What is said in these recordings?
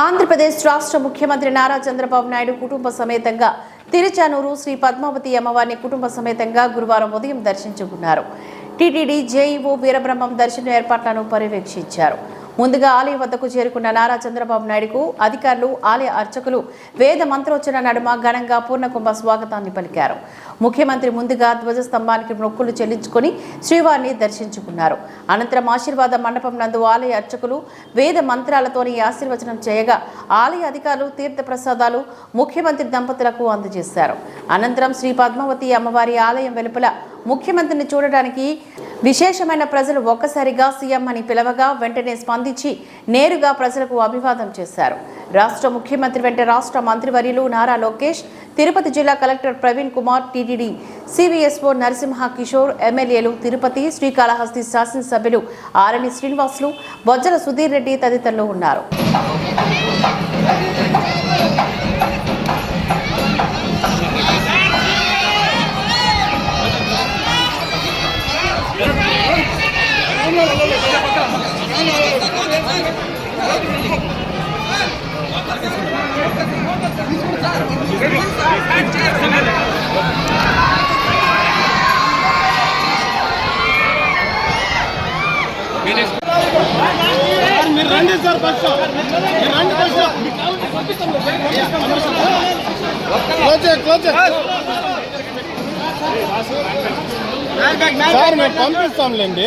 ఆంధ్రప్రదేశ్ రాష్ట్ర ముఖ్యమంత్రి నారా చంద్రబాబు నాయుడు కుటుంబ సమేతంగా తిరుచానూరు శ్రీ పద్మావతి అమ్మవారిని కుటుంబ సమేతంగా గురువారం ఉదయం దర్శించుకున్నారు. టీటీడీ జేఈఓ వీరబ్రహ్మం దర్శన ఏర్పాట్లను పర్యవేక్షించారు. ముందుగా ఆలయం వద్దకు చేరుకున్న నారా చంద్రబాబు నాయుడుకు అధికారులు ఆలయ అర్చకులు వేద మంత్రోచ్చన నడుమ ఘనంగా పూర్ణకుంభ స్వాగతాన్ని పలికారు. ముఖ్యమంత్రి ముందుగా ధ్వజస్తంభానికి మొక్కులు చెల్లించుకొని శ్రీవారిని దర్శించుకున్నారు. అనంతరం ఆశీర్వాద మండపం నందు ఆలయ అర్చకులు వేద మంత్రాలతోని ఆశీర్వచనం చేయగా ఆలయ అధికారులు తీర్థ ప్రసాదాలు ముఖ్యమంత్రి దంపతులకు అందజేశారు. అనంతరం శ్రీ పద్మావతి అమ్మవారి ఆలయం వెలుపల ముఖ్యమంత్రిని చూడడానికి విశేషమైన ప్రజలు ఒక్కసారిగా సీఎం అని పిలవగా వెంటనే స్పందించి నేరుగా ప్రజలకు అభివాదం చేశారు. రాష్ట్ర ముఖ్యమంత్రి వెంట రాష్ట్ర మంత్రివర్యులు నారా లోకేష్ తిరుపతి జిల్లా collector Praveen Kumar TTD CVSO Narasimha Kishore ఎమ్మెల్యేలు తిరుపతి శ్రీకాళహస్తి శాసనసభ్యులు ఆరణి శ్రీనివాసులు బొజ్జల సుధీర్ రెడ్డి తదితరులు ఉన్నారు. మీరు రండి సార్ ఫస్ట్ మీరు రండి ఫస్ట్ క్లోజ్ సార్ మేము పంపిస్తాంలేండి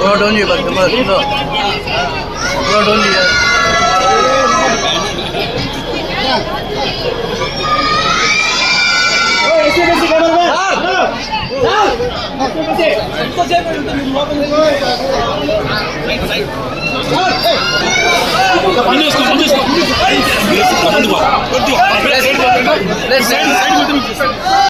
थोड़ा डाउन जी बस बस लो थोड़ा डाउन जी ऐसे कैसे खबर में ఎంతసేపు ఉంటుంది లోపలికి लेट्स साइड ఇప్పుడు కాదు दीना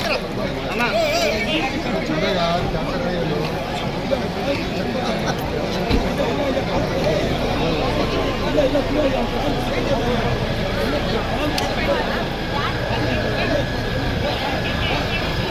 చూడు, అన్న.